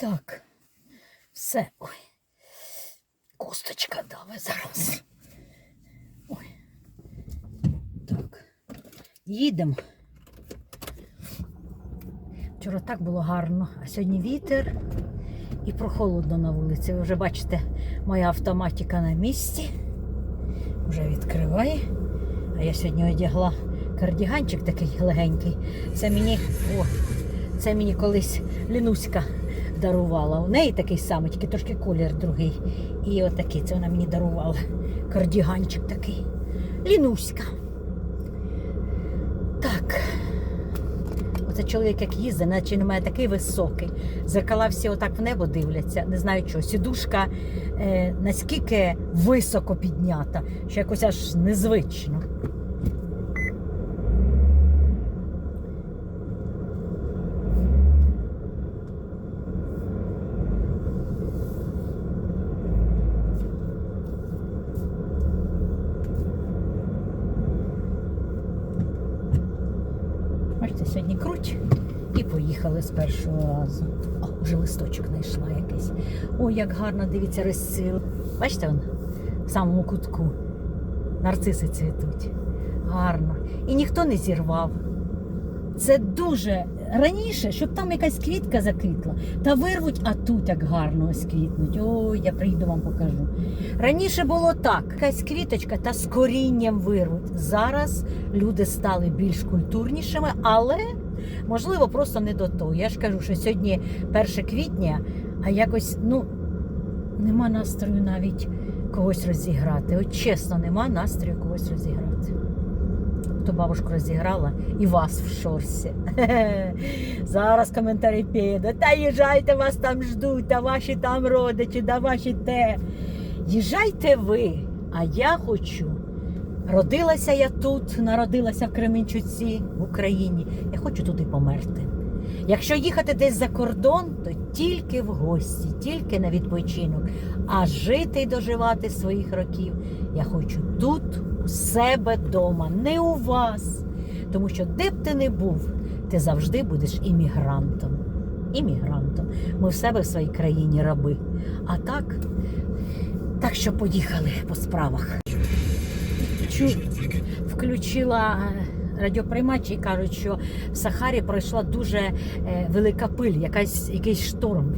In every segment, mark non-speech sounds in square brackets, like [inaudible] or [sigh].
Так, все. Ой. Косточка давай зараз. Ой. Так. Їдемо. Вчора так було гарно, а сьогодні вітер і прохолодно на вулиці. Ви вже бачите, моя автоматика на місці. Вже відкриває. А я сьогодні одягла кардіганчик такий легенький. Це мені, о, це мені колись Лінуська дарувала. У неї такий самий, тільки трошки колір другий. І отакий, це вона мені дарувала. Кардіганчик такий. Лінуська. Так. Оце чоловік як їздить, наче не має такий високий. Зеркала всі отак в небо дивляться. Не знаю чого. Сідушка е, наскільки високо піднята, що якось аж незвично. Бачите, сьогодні круть і поїхали з першого разу. О, вже листочок знайшла якийсь. О, як гарно, дивіться, розсил. Бачите, вон, в самому кутку. Нарциси цвітуть. Гарно. І ніхто не зірвав. Це дуже раніше, щоб там якась квітка заквітла, та вирвуть, а тут як гарно ось квітнуть. Ой, я прийду вам покажу. Раніше було так: якась квіточка та з корінням вирвуть. Зараз люди стали більш культурнішими, але можливо просто не до того. Я ж кажу, що сьогодні 1 квітня, а якось ну нема настрою навіть когось розіграти. От чесно, нема настрою когось розіграти. То бабушку розіграла і вас в шорсі. [laughs] Зараз коментарі підуть. Та їжджайте, вас там ждуть, та ваші там родичі, та ваші те. Їжджайте ви, а я хочу. Родилася я тут, народилася в Кременчуці, в Україні. Я хочу туди померти. Якщо їхати десь за кордон, то тільки в гості, тільки на відпочинок. А жити і доживати своїх років я хочу тут, у себе вдома, не у вас. Тому що де б ти не був, ти завжди будеш іммігрантом. Іммігрантом. Ми в себе в своїй країні раби. А так, так що поїхали по справах. Чу, включила е, радіоприймач і кажуть, що в Сахарі пройшла дуже е, велика пиль, якась, якийсь шторм,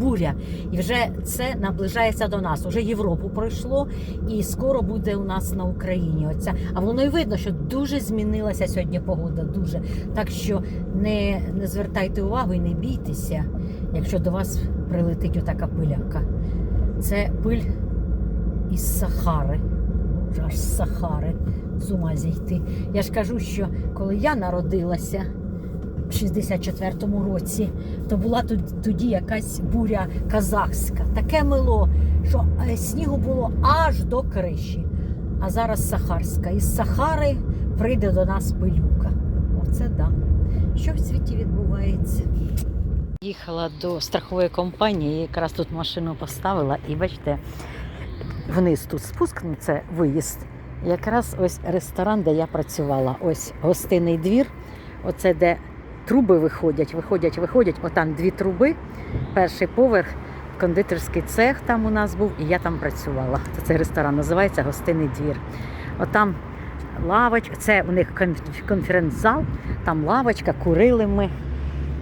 буря. І вже це наближається до нас. Уже Європу пройшло і скоро буде у нас на Україні. Оця. А воно і видно, що дуже змінилася сьогодні погода. Дуже. Так що не, не звертайте увагу і не бійтеся, якщо до вас прилетить отака пиляка. Це пиль із Сахари. Аж з Сахари з ума зійти. Я ж кажу, що коли я народилася 64-му році, то була тоді якась буря казахська. Таке мило, що е, снігу було аж до криші. А зараз Сахарська. Із Сахари прийде до нас пилюка. Оце да. Що в світі відбувається? Їхала до страхової компанії, якраз тут машину поставила, і бачите, вниз тут спуск, ну, це виїзд. Якраз ось ресторан, де я працювала. Ось гостинний двір. Оце де труби виходять, виходять, виходять. Отам дві труби. Перший поверх, кондитерський цех там у нас був, і я там працювала. Це цей ресторан називається Гостинний двір. Отам лавочка, це у них конференц-зал, там лавочка, курили ми.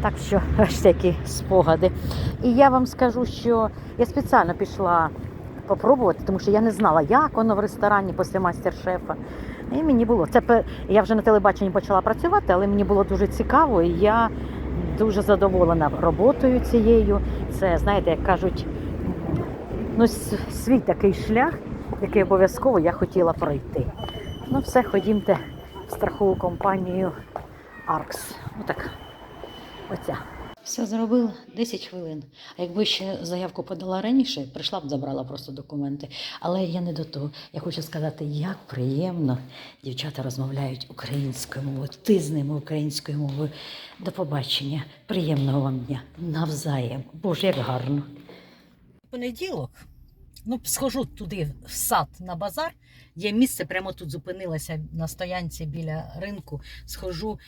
Так що [laughs] аж такі спогади. І я вам скажу, що я спеціально пішла попробувати, тому що я не знала, як воно в ресторані після мастер-шефа. І мені було це я вже на телебаченні почала працювати, але мені було дуже цікаво, і я дуже задоволена роботою цією. Це, знаєте, як кажуть, ну, свій такий шлях, який обов'язково я хотіла пройти. Ну, все, ходімте в страхову компанію Аркс. Отак. Оця. Все зробила 10 хвилин. А якби ще заявку подала раніше, прийшла б забрала просто документи. Але я не до того. Я хочу сказати, як приємно дівчата розмовляють українською мовою. Ти з ними українською мовою. До побачення. Приємного вам дня. Навзаєм. Боже, як гарно. Понеділок. Ну, схожу туди, в сад на базар. Є місце, прямо тут зупинилася на стоянці біля ринку. Схожу,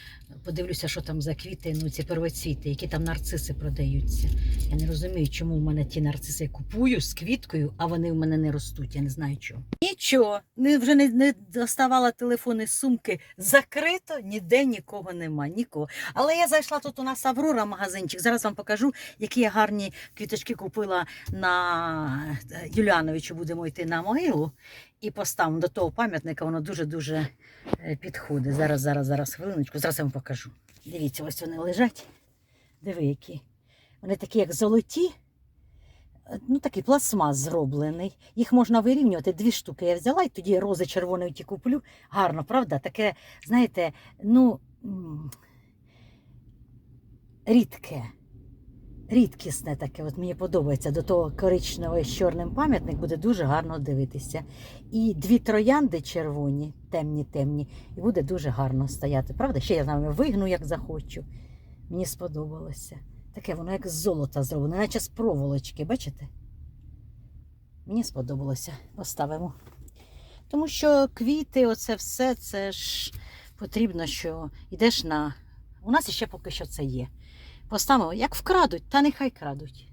подивлюся, що там за квіти, ну ці первоцвіти, які там нарциси продаються. Я не розумію, чому в мене ті нарциси я купую з квіткою, а вони в мене не ростуть. Я не знаю чого. Нічого, не, вже не, не доставала телефони сумки. Закрито, ніде нікого нема, нікого. Але я зайшла тут у нас Аврора магазинчик. Зараз вам покажу, які я гарні квіточки купила на е, Юліановичу. Будемо йти на могилу і поставимо до того пам'ятника. Воно дуже-дуже е, підходить. Зараз, зараз, зараз, хвилиночку, зараз я вам покажу. Дивіться, ось вони лежать. Диви, які. Вони такі, як золоті. Е, Ну, такий пластмас зроблений. Їх можна вирівнювати. Дві штуки я взяла і тоді рози червоної ті куплю. Гарно, правда? Таке, знаєте, ну рідке. Рідкісне таке, от мені подобається. До того коричневого з чорним пам'ятник буде дуже гарно дивитися. І дві троянди червоні, темні, темні, і буде дуже гарно стояти. Правда? Ще я з вами вигну, як захочу. Мені сподобалося. Таке воно як з золота зроблено, наче з проволочки, бачите? Мені сподобалося. Поставимо. Тому що квіти, оце все, це ж потрібно, що йдеш на. У нас ще поки що це є. Поставимо, як вкрадуть, та нехай крадуть.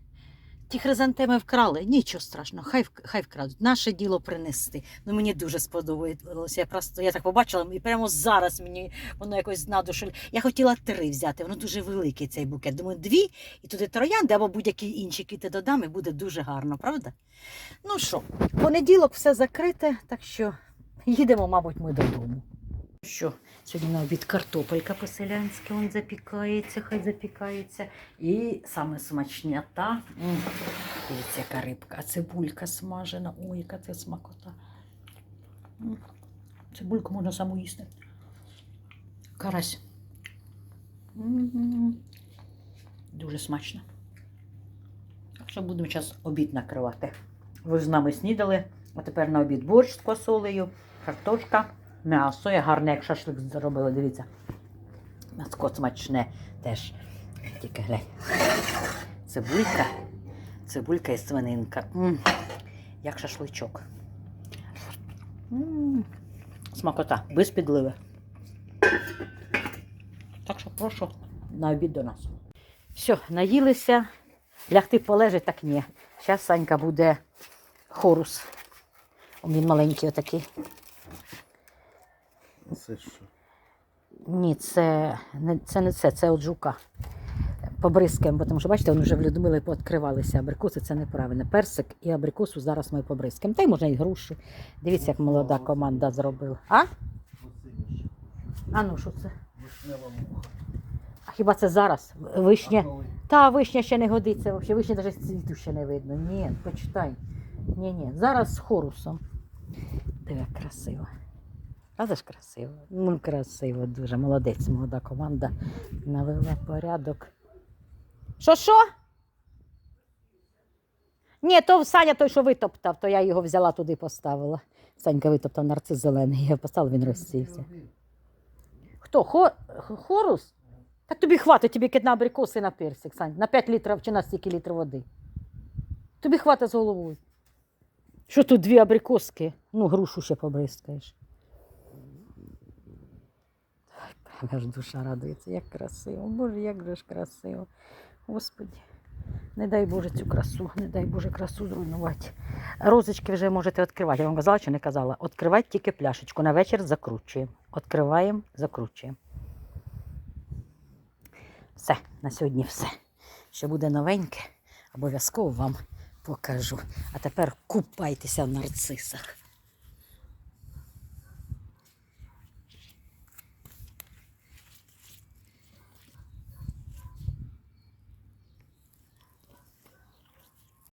Ті хризантеми вкрали, нічого страшного, хай, хай вкрадуть. Наше діло принести. Ну мені дуже сподобалося. Я просто я так побачила, і прямо зараз мені воно якось на душу. Я хотіла три взяти, воно дуже великий цей букет. Думаю, дві, і туди троянди або будь-які інші квіти додам, і буде дуже гарно, правда? Ну що, понеділок все закрите, так що їдемо, мабуть, ми додому. Що, сьогодні на обід картопелька по-селянськи он запікається, хай запікається. І саме смачнята. М, Дивіться, яка рибка, а цибулька смажена. Ой, яка це смакота. М, Цибульку можна саму їсти. Карась. М, Дуже смачно. Так що будемо зараз обід накривати. Ви з нами снідали, а тепер на обід борщ з косолею, картошка, м'ясо. Я гарне, як шашлик зробила, дивіться. М'яско смачне теж. Тільки глянь. Цибулька. Цибулька і свининка. М, Як шашличок. М, Смакота, без підливи. Так що прошу на обід до нас. Все, наїлися. Лягти полежать, так ні. Зараз Санька буде хорус. Він маленький отакий. Це що? Ні, це не це, не це, це от жука. Побризкаємо, бо тому що бачите, вони вже в Людмили пооткривалися абрикоси, це неправильно. Персик і абрикосу зараз ми побризкаємо. Та й можна і грушу. Дивіться, як молода команда зробила. А? А ну що це? Вишнева муха. А хіба це зараз? Вишня. Та вишня ще не годиться, взагалі вишня навіть цвіту ще не видно. Ні, почитай. Ні, ні. Зараз з хорусом. Диви, як красиво. Правда ж красиво? Ну, красиво, дуже. Молодець, молода команда навела порядок. Що, що? Ні, то Саня той, що витоптав, то я його взяла туди поставила. Санька витоптав нарцис зелений, я поставила, він розсівся. Хто? Хо... Хорус? Та тобі хватить, тобі кидна абрикоси на персик, Сань, на 5 літрів чи на стільки літрів води. Тобі хватить з головою. Що тут дві абрикоски? Ну, грушу ще побризкаєш. Ай, прямо ж душа радується, як красиво. Боже, як же ж красиво. Господі. Не дай Боже цю красу, не дай Боже красу зруйнувати. Розочки вже можете відкривати. Я вам казала чи не казала? Відкривати тільки пляшечку. На вечір закручуємо. Відкриваємо, закручуємо. Все, на сьогодні все. Що буде новеньке, обов'язково вам покажу. А тепер купайтеся в нарцисах.